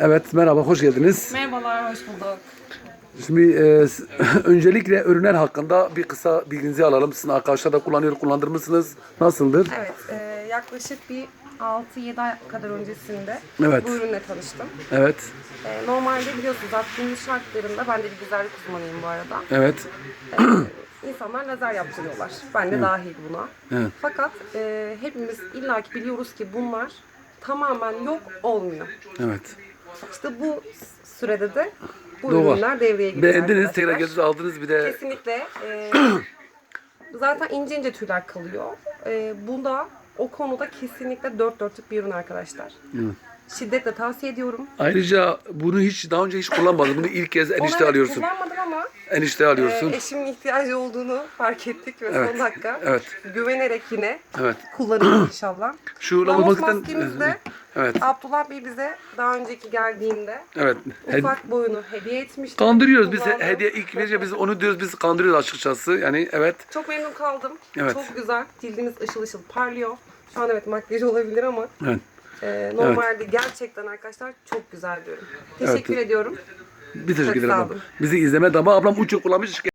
Evet merhaba hoş geldiniz. Merhabalar, hoş bulduk. Şimdi e, öncelikle ürünler hakkında bir kısa bilginizi alalım. Sizin arkadaşlar da kullanıyor, kullanır mısınız? Nasıldır? Evet, e, yaklaşık bir 6-7 ay kadar öncesinde Evet. bu ürünle tanıştım. Evet, E, normalde biliyorsunuz Akdeniz şartlarında, ben de bir güzellik uzmanıyım bu arada. evet, E, insanlar lazer yaptırıyorlar. Ben de dahil buna. Evet. Fakat e, hepimiz illaki biliyoruz ki bunlar tamamen yok olmuyor. evet. İşte bu sürede de bu Doğru. ürünler devreye giriyor Beğendiniz, arkadaşlar. tekrar geldiniz aldınız bir de Kesinlikle. e, zaten ince ince tüyler kalıyor. E, bu da o konuda kesinlikle dört dörtlük bir ürün arkadaşlar. Şiddetle tavsiye ediyorum. ayrıca bunu hiç daha önce hiç kullanmadım. Bunu ilk kez enişte evet alıyorsun. kullanmadım ama Enişte e, alıyorsun. eşimin ihtiyacı olduğunu fark ettik ve Evet, son dakika evet. güvenerek yine Evet. kullanacağız inşallah. Şu Ramos lambalıktan maskemizde Evet. Abdullah Bey bize daha önceki geldiğinde Evet. Ufak boyunu hediye etmişti. Kandırıyoruz biz Kullandım. hediye ilk verince biz onu diyoruz biz kandırıyoruz açıkçası. Yani evet. Çok memnun kaldım. Evet. Çok güzel. Cildimiz ışıl ışıl parlıyor. Şu an evet makyaj olabilir ama Evet. e, normalde gerçekten arkadaşlar çok güzel ürün. Teşekkür ediyorum. Bir teşekkür Çok ederim. sağ abla. olun. Bizi izleme dama ablam uçuk kullanmış.